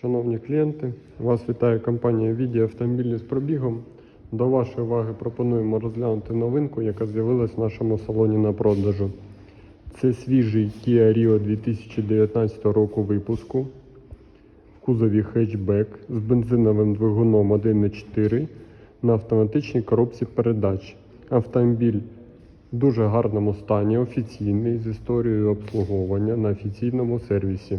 Шановні клієнти, вас вітає компанія Віді автомобілі з пробігом. До вашої уваги пропонуємо розглянути новинку, яка з'явилась в нашому салоні на продажу. Це свіжий Kia Rio 2019 року випуску в кузові хетчбек з бензиновим двигуном 1.4 на автоматичній коробці передач. Автомобіль в дуже гарному стані, офіційний, з історією обслуговування на офіційному сервісі.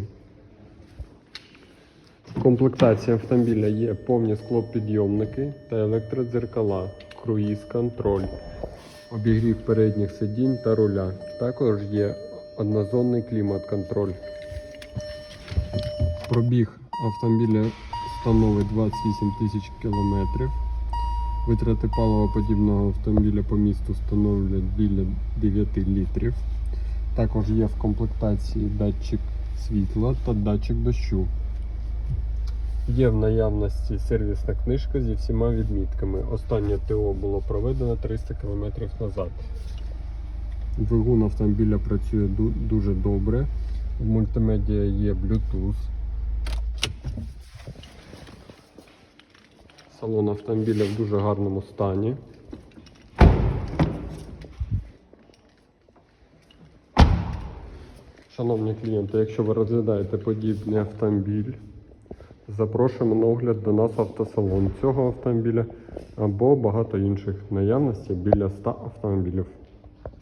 В комплектації автомобіля є повні склопідйомники та електродзеркала, круїз-контроль, обігрів передніх сидінь та руля. Також є однозонний клімат-контроль. Пробіг автомобіля становить 28 тисяч кілометрів. Витрати паливоподібного автомобіля по місту становлять біля 9 літрів. Також є в комплектації датчик світла та датчик дощу. Є в наявності сервісна книжка зі всіма відмітками. Останнє ТО було проведено 300 км назад. Двигун автомобіля працює дуже добре. В мультимедіа є Bluetooth. Салон автомобіля в дуже гарному стані. Шановні клієнти, якщо ви розглядаєте подібний автомобіль, запрошуємо на огляд до нас автосалон цього автомобіля або багато інших наявності біля 100 автомобілів.